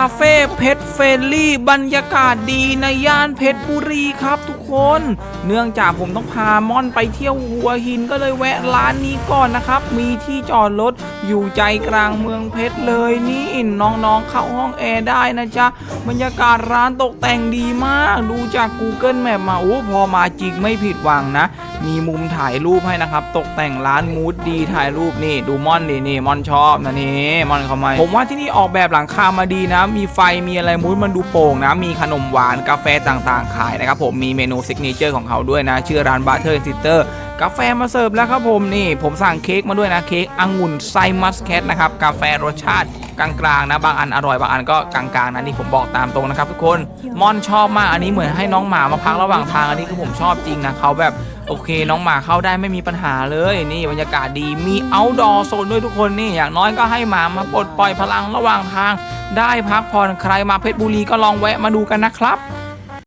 าเฟ่เพชรเฟรนลี่บรรยากาศดีในย่านเพชรบุรีครับทุกคน เนื่องจากผมต้องพาม่อนไปเที่ยวหัวหินก็เลยแวะร้านนี้ก่อนนะครับ มีที่จอดรถอยู่ใจกลางเมืองเพชรเลยนี่น้องๆเข้าห้องแอร์ได้นะจ๊ะ บรรยากาศร้านตกแต่งดีมาก ดูจาก Google Map มาโอ้พอมาจริงไม่ผิดหวังนะ มีมุมถ่ายรูปให้นะครับ ตกแต่งร้านมูดดีถ่ายรูปนี่ ดูม่อนดีนี่ม่อนชอบนะนี่ม่อนเขามผมว่าที่นี่ออกแบบหลังคามาดีนะมีไฟมีอะไรมูดมันดูโป่งนะ มีขนมหวานกาแฟต่างๆ ขายนะครับผมมีเมนูซิกเนเจอร์ของเขาด้วยนะ ชื่อร้านบาร์เทอร์ซิสเตอร์กาแฟมาเสิร์ฟแล้วครับผมนี่ ผมสั่งเค้กมาด้วยนะเค้กองุ่นไซมัสแคทนะครับกาแฟรสชาติกลางๆนะบางอันอร่อยบางอันก็กลางๆนะนี่ผมบอกตามตรงนะครับทุกคนม่อนชอบมากอันนี้เหมือนให้น้องหมามาพักระหว่างทางอันนี้คือผมชอบจริงนะเขาแบบ โอเค น้องหมาเข้าได้ไม่มีปัญหาเลยนี่บรรยากาศดีมี outdoor โซนด้วยทุกคนนี่อย่างน้อยก็ให้หมามาปลดปล่อยพลังระหว่างทาง ได้พักผ่อนใครมาเพชรบุรีก็ลองแวะมาดูกันนะครับ